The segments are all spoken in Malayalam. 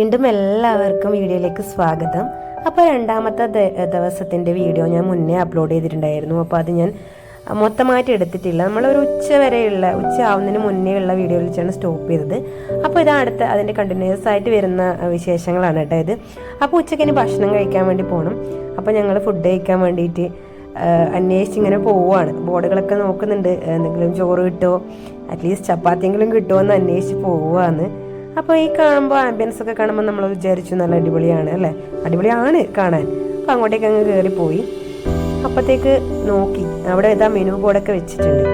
വീണ്ടും എല്ലാവർക്കും വീഡിയോയിലേക്ക് സ്വാഗതം. അപ്പോൾ രണ്ടാമത്തെ ദിവസത്തിന്റെ വീഡിയോ ഞാൻ മുന്നേ അപ്ലോഡ് ചെയ്തിട്ടുണ്ടായിരുന്നു. അപ്പോൾ അത് ഞാൻ മൊത്തമായിട്ട് എടുത്തിട്ടില്ല. നമ്മളൊരു ഉച്ച വരെയുള്ള ഉച്ച ആവുന്നതിന് മുന്നേ ഉള്ള വീഡിയോയിൽ വെച്ചാണ് സ്റ്റോപ്പ് ചെയ്തത്. അപ്പോൾ ഇത് അടുത്ത അതിന്റെ കണ്ടിന്യൂസ് ആയിട്ട് വരുന്ന വിശേഷങ്ങളാണ് കേട്ടോ ഇത്. അപ്പോൾ ഉച്ചയ്ക്ക് ഇനി ഭക്ഷണം കഴിക്കാൻ വേണ്ടി പോകണം അപ്പോൾ ഞങ്ങൾ ഫുഡ് കഴിക്കാൻ വേണ്ടിയിട്ട് അന്വേഷിച്ച് ഇങ്ങനെ പോവുകയാണ്. ബോർഡുകളൊക്കെ നോക്കുന്നുണ്ട്. എന്തെങ്കിലും ചോറ് കിട്ടുമോ? അറ്റ്ലീസ്റ്റ് ചപ്പാത്തിയെങ്കിലും കിട്ടുമോ എന്ന് അന്വേഷിച്ച് പോവുകയാണ്. അപ്പോൾ ഈ കാണുമ്പോൾ ആംബിയൻസ് ഒക്കെ കാണുമ്പോൾ നമ്മൾ വിചാരിച്ചു നല്ല അടിപൊളിയാണ് അല്ലേ? അടിപൊളിയാണ് കാണാൻ. അപ്പോൾ അങ്ങോട്ടേക്ക് അങ്ങ് കയറിപ്പോയി അപ്പോഴത്തേക്ക് നോക്കി. അവിടെ ഇതാ മെനു ബോർഡൊക്കെ വെച്ചിട്ടുണ്ട്.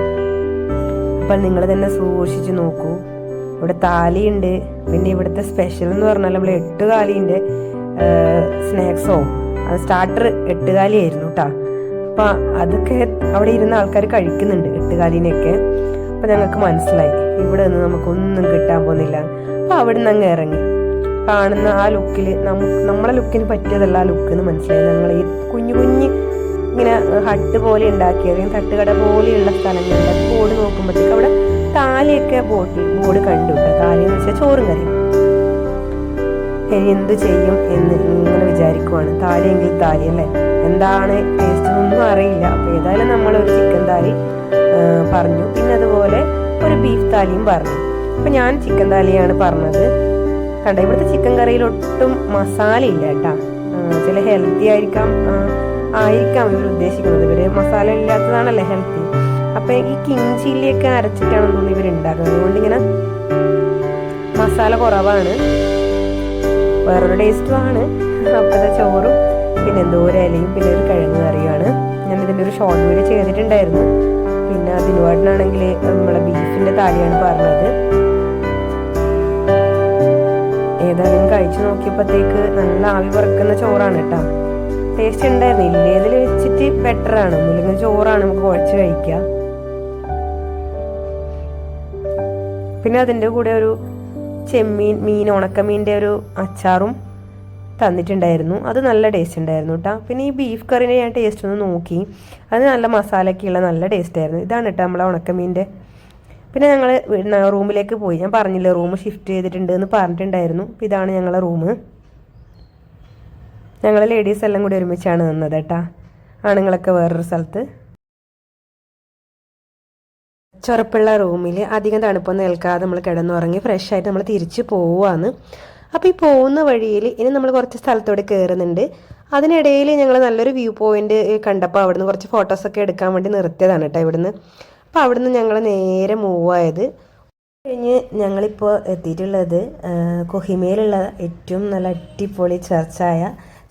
അപ്പം നിങ്ങൾ തന്നെ സൂക്ഷിച്ച് നോക്കൂ. ഇവിടെ താലിയുണ്ട്. പിന്നെ ഇവിടുത്തെ സ്പെഷ്യൽ എന്ന് പറഞ്ഞാൽ നമ്മൾ എട്ട് കാലിന്റെ സ്നാക്സോ അത് സ്റ്റാർട്ടർ എട്ട് താലിയായിരുന്നു കേട്ടോ അപ്പം അതൊക്കെ അവിടെ ഇരുന്ന ആൾക്കാർ കഴിക്കുന്നുണ്ട് എട്ട് കാലിനെയൊക്കെ അപ്പം ഞങ്ങൾക്ക് മനസ്സിലായി. ഇവിടെ നിന്ന് നമുക്കൊന്നും കിട്ടാൻ പോകുന്നില്ല. അപ്പം അവിടെ നിന്ന് അങ്ങ് ഇറങ്ങി. കാണുന്ന ആ ലുക്കിൽ നമുക്ക് നമ്മളെ ലുക്കിന് പറ്റിയതല്ല ആ ലുക്ക് എന്ന് മനസ്സിലായി. ഞങ്ങൾ ഈ കുഞ്ഞു കുഞ്ഞ് ഇങ്ങനെ ഹട്ട് പോലെ ഉണ്ടാക്കിയ അല്ലെങ്കിൽ തട്ടുകട പോലെയുള്ള സ്ഥലങ്ങളിൽ ബോർഡ് നോക്കുമ്പോഴത്തേക്ക് അവിടെ താലിയൊക്കെ ബോട്ടിൽ ബോർഡ് കണ്ടു താലി എന്ന് വെച്ചാൽ ചോറും ഇനി എന്ത് ചെയ്യും എന്ന് ഇങ്ങനെ വിചാരിക്കുവാണ്. താലിയെങ്കിൽ താലി അല്ലേ? എന്താണ് ടേസ്റ്റ് ഒന്നും അറിയില്ല. അപ്പോൾ ഏതായാലും നമ്മളൊരു ചിക്കൻ താലി പറഞ്ഞു. പിന്നെ അതുപോലെ ഒരു ബീഫ് താലിയും പറഞ്ഞു. അപ്പം ഞാൻ ചിക്കൻ താലിയാണ് പറഞ്ഞത്. കണ്ട ഇവിടുത്തെ ചിക്കൻ കറിയിൽ ഒട്ടും മസാല ഇല്ല കേട്ടാ. ചില ഹെൽത്തി ആയിരിക്കാം ആയിരിക്കാം ഇവർ ഉദ്ദേശിക്കുന്നത്. ഇവർ മസാല ഇല്ലാത്തതാണല്ലേ ഹെൽത്തി അപ്പൊ ഈ കിങ് ചില്ലിയൊക്കെ അരച്ചിട്ടാണെന്ന് തോന്നുന്നു ഇവർ ഉണ്ടാക്കുന്നത് അതുകൊണ്ട് ഇങ്ങനെ മസാല കുറവാണ്. വേറൊരു ടേസ്റ്റുമാണ് അപ്പോഴത്തെ ചോറും പിന്നെ എന്തോ ഒരു ഇലയും പിന്നെ ഒരു കിഴങ്ങ് കറിയുമാണ്. ഞാൻ ഇതിന്റെ ഒരു ഷോർട്ട് വീഡിയോ ചെയ്തിട്ടുണ്ടായിരുന്നു. പിന്നെ അതിനുവാടിനാണെങ്കിൽ നമ്മളെ ബീഫിന്റെ താലിയാണ് പറഞ്ഞത്. ഏതായാലും കഴിച്ചു നോക്കിയപ്പോഴത്തേക്ക് നല്ല ആവി പറക്കുന്ന ചോറാണ് കേട്ടോ ടേസ്റ്റ് ഉണ്ടായിരുന്നു ഇല്ലേതിൽ വെച്ചിട്ട് ബെറ്റർ ആണ്? ഒന്നുമില്ലെങ്കിൽ ചോറാണ് നമുക്ക് കുഴച്ച് കഴിക്കുക പിന്നെ അതിന്റെ കൂടെ ഒരു ചെമ്മീൻ മീൻ ഉണക്കമീന്റെ ഒരു അച്ചാറും തന്നിട്ടുണ്ടായിരുന്നു. അത് നല്ല ടേസ്റ്റ് ഉണ്ടായിരുന്നു കേട്ടോ പിന്നെ ഈ ബീഫ് കറിനെ ഞാൻ ടേസ്റ്റ് ഒന്ന് നോക്കി. അത് നല്ല മസാലയൊക്കെയുള്ള നല്ല ടേസ്റ്റ് ആയിരുന്നു. ഇതാണ് കേട്ടോ നമ്മളെ ഉണക്കമീന്റെ പിന്നെ ഞങ്ങൾ റൂമിലേക്ക് പോയി. ഞാൻ പറഞ്ഞില്ല റൂം ഷിഫ്റ്റ് ചെയ്തിട്ടുണ്ട് എന്ന് പറഞ്ഞിട്ടുണ്ടായിരുന്നു. അപ്പോൾ ഇതാണ് ഞങ്ങളെ റൂം. ഞങ്ങൾ ലേഡീസ് എല്ലാം കൂടി ഒരുമിച്ചാണ് നിന്നത് കേട്ടാ. ആണുങ്ങളൊക്കെ വേറൊരു സ്ഥലത്ത്. ചുരപ്പുള്ള റൂമിൽ അധികം തണുപ്പൊന്നും ഏൽക്കാതെ നമ്മൾ കിടന്നുറങ്ങി ഫ്രഷ് ആയിട്ട് നമ്മൾ തിരിച്ച് പോവാന്ന് അപ്പോൾ ഈ പോകുന്ന വഴിയിൽ ഇനി നമ്മൾ കുറച്ച് സ്ഥലത്തോടെ കയറുന്നുണ്ട് അതിനിടയിൽ ഞങ്ങൾ നല്ലൊരു വ്യൂ പോയിന്റ് കണ്ടപ്പോൾ അവിടുന്ന് കുറച്ച് ഫോട്ടോസൊക്കെ എടുക്കാൻ വേണ്ടി നിർത്തിയതാണ് കേട്ടോ ഇവിടുന്ന്. അപ്പോൾ അവിടുന്ന് ഞങ്ങൾ നേരെ മൂവ് ആയത്. കഴിഞ്ഞ് ഞങ്ങളിപ്പോൾ എത്തിയിട്ടുള്ളത് കൊഹിമയിലുള്ള ഏറ്റവും നല്ല അടിപൊളി ചർച്ചായ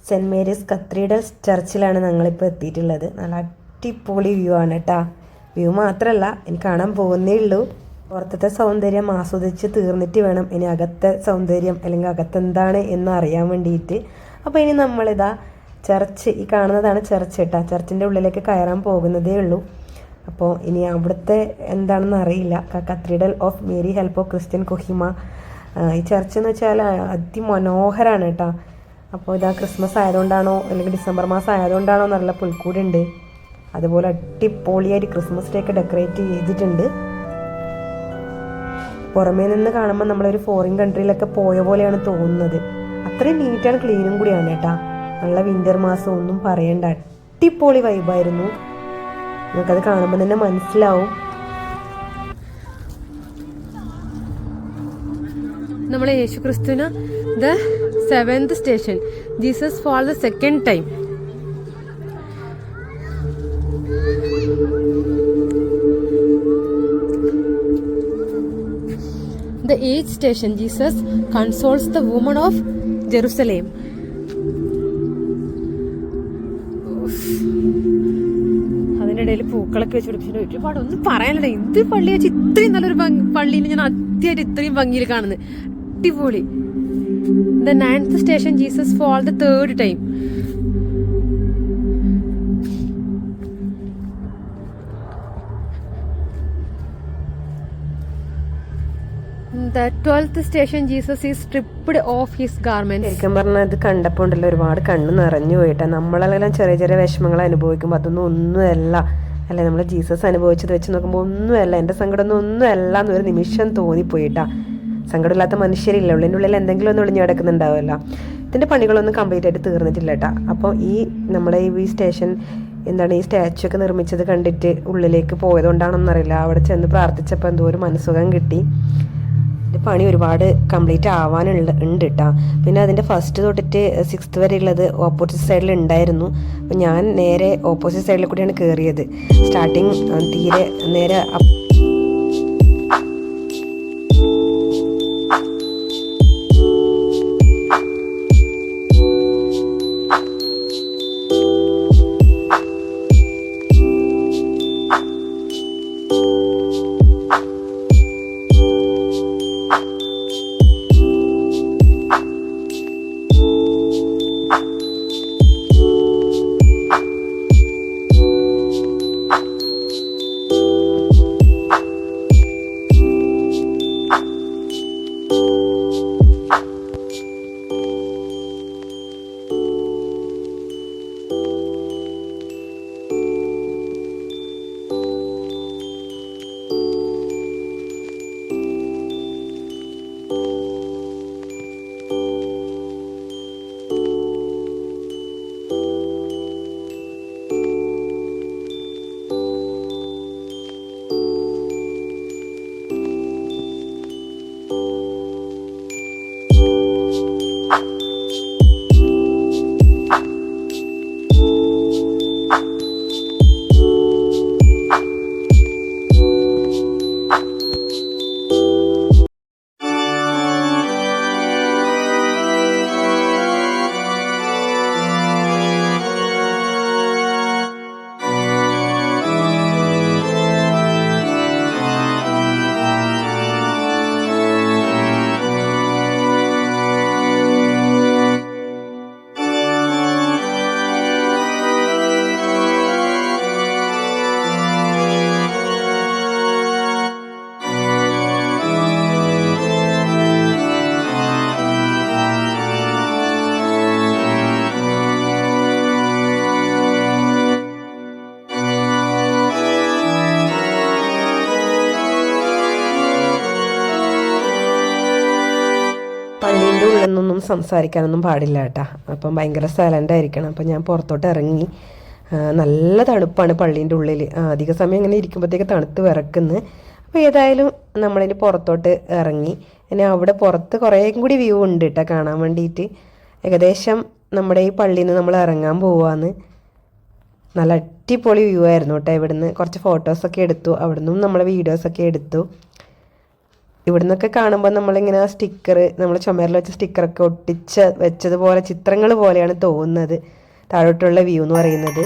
സെന്റ് മേരീസ് കത്രീഡൽ ചർച്ചിലാണ് ഞങ്ങളിപ്പോൾ എത്തിയിട്ടുള്ളത്. നല്ല അടിപൊളി വ്യൂ ആണ് കേട്ടോ വ്യൂ മാത്രമല്ല ഇനി കാണാൻ പോകുന്നേ ഉള്ളൂ. പുറത്തത്തെ സൗന്ദര്യം ആസ്വദിച്ച് തീർന്നിട്ട് വേണം ഇനി അകത്തെ സൗന്ദര്യം അല്ലെങ്കിൽ അകത്തെന്താണ് എന്ന് അറിയാൻ വേണ്ടിയിട്ട്. അപ്പോൾ ഇനി നമ്മളിതാ ചർച്ച് ഈ കാണുന്നതാണ് ചർച്ച് കേട്ടോ ചർച്ചിന്റെ ഉള്ളിലേക്ക് കയറാൻ പോകുന്നതേ ഉള്ളൂ. അപ്പോൾ ഇനി അവിടുത്തെ എന്താണെന്ന് അറിയില്ല. Cathedral of Mary help of Christian Kohima ഈ ചർച്ച് എന്ന് വെച്ചാൽ അതിമനോഹരമാണ് കേട്ടോ. അപ്പോൾ ഇതാ ക്രിസ്മസ് ആയതുകൊണ്ടാണോ അല്ലെങ്കിൽ ഡിസംബർ മാസം ആയതുകൊണ്ടാണോ നല്ല പുൽക്കൂടുണ്ട് അതുപോലെ അടിപൊളിയായിട്ട് ക്രിസ്മസ് ഡേ ഒക്കെ ഡെക്കറേറ്റ് ചെയ്തിട്ടുണ്ട്. പുറമേ നിന്ന് കാണുമ്പോൾ നമ്മളൊരു ഫോറിൻ കൺട്രിയിലൊക്കെ പോയ പോലെയാണ് തോന്നുന്നത്. അത്രയും നീറ്റാണ് ക്ലീനും കൂടിയാണ് കേട്ടാ. നല്ല വിന്റർ മാസം ഒന്നും പറയണ്ട. അടിപൊളി വൈബായിരുന്നു നിങ്ങൾക്കത് കാണുമ്പോൾ തന്നെ മനസ്സിലാവും. നമ്മൾ യേശു ക്രിസ്തുവിന് the seventh station. Jesus fall the second time. The eighth station Jesus consoles the woman of Jerusalem. അതിനിടയിൽ പൂക്കളൊക്കെ വെച്ച് പിടിപ്പിച്ചിട്ട് ഒരുപാട് ഒന്നും പറയാനില്ല. എന്ത് പള്ളി വെച്ച് ഇത്രയും നല്ലൊരു പള്ളിയിൽ ഞാൻ ആദ്യമായിട്ട് ഇത്രയും ഭംഗിയിൽ കാണുന്നത്. അടിപൊളി. The ninth station Jesus fall the third time the twelfth station Jesus is stripped of his garment ശരിക്കും പറഞ്ഞാൽ ഇത് കണ്ടപ്പോൾ ഉണ്ടല്ലോ ഒരുപാട് കണ്ണ് നിറഞ്ഞു പോയിട്ടാ. നമ്മളെല്ലാം ചെറിയ ചെറിയ വിഷമങ്ങൾ അനുഭവിക്കുമ്പോൾ അതൊന്നും ഒന്നുമല്ല. അല്ലെ നമ്മൾ ജീസസ് അനുഭവിച്ചത് വെച്ച് നോക്കുമ്പോൾ ഒന്നുമല്ല. എന്റെ സങ്കടമൊന്നും ഒന്നുമല്ല എന്നൊരു നിമിഷം തോന്നിപ്പോയിട്ടാ. സങ്കടമില്ലാത്ത മനുഷ്യരില്ല ഉള്ളിന്റെ ഉള്ളിൽ എന്തെങ്കിലും ഒന്ന് ഒളിഞ്ഞു കിടക്കുന്നുണ്ടാവുമല്ലോ. ഇതിന്റെ പണികളൊന്നും കംപ്ലീറ്റ് ആയിട്ട് തീർന്നിട്ടില്ല കേട്ടോ അപ്പോൾ ഈ നമ്മുടെ ഈ സ്റ്റേഷൻ എന്താണ് ഈ സ്റ്റാച്ചു ഒക്കെ നിർമ്മിച്ചത് കണ്ടിട്ട് ഉള്ളിലേക്ക് പോയതുകൊണ്ടാണെന്നറിയില്ല. അവിടെ ചെന്ന് പ്രാർത്ഥിച്ചപ്പോൾ എന്തോ ഒരു മനസ്സുഖം കിട്ടി. ഇതിന്റെ പണി ഒരുപാട് കംപ്ലീറ്റ് ആവാനുള്ള ഉണ്ട് കേട്ടോ പിന്നെ അതിന്റെ ഫസ്റ്റ് തൊട്ടിട്ട് സിക്സ്ത് വരെ ഉള്ളത് ഓപ്പോസിറ്റ് സൈഡിൽ ഉണ്ടായിരുന്നു. അപ്പം ഞാൻ നേരെ ഓപ്പോസിറ്റ് സൈഡിൽ കൂടിയാണ് കയറിയത് സ്റ്റാർട്ടിങ് തീരെ നേരെ നിന്നൊന്നും സംസാരിക്കാനൊന്നും പാടില്ല കേട്ടാ. അപ്പം ഭയങ്കര സൈലന്റ് ആയിരിക്കണം. അപ്പം ഞാൻ പുറത്തോട്ട് ഇറങ്ങി. നല്ല തണുപ്പാണ് പള്ളീന്റെ ഉള്ളിൽ. അധിക സമയം ഇങ്ങനെ ഇരിക്കുമ്പോഴത്തേക്ക് തണുത്ത് വിറക്കുന്നു. അപ്പോൾ ഏതായാലും നമ്മളിനി പുറത്തോട്ട് ഇറങ്ങി. ഇനി അവിടെ പുറത്ത് കുറേ കൂടി വ്യൂ ഉണ്ട് കേട്ടോ കാണാൻ വേണ്ടിയിട്ട്. ഏകദേശം നമ്മുടെ ഈ പള്ളിയിൽ നിന്ന് നമ്മൾ ഇറങ്ങാൻ പോവാന്ന്. നല്ല അടിപൊളി വ്യൂ ആയിരുന്നു കേട്ടോ ഇവിടുന്ന്. കുറച്ച് ഫോട്ടോസൊക്കെ എടുത്തു. അവിടുന്നും നമ്മൾ വീഡിയോസൊക്കെ എടുത്തു. ഇവിടുന്നൊക്കെ കാണുമ്പോൾ നമ്മളിങ്ങനെ ആ സ്റ്റിക്കർ നമ്മൾ ചുമരിൽ വെച്ച സ്റ്റിക്കറൊക്കെ ഒട്ടിച്ച് വെച്ചതുപോലെ ചിത്രങ്ങൾ പോലെയാണ് തോന്നുന്നത്. താഴോട്ടുള്ള വ്യൂ എന്ന് പറയുന്നത്.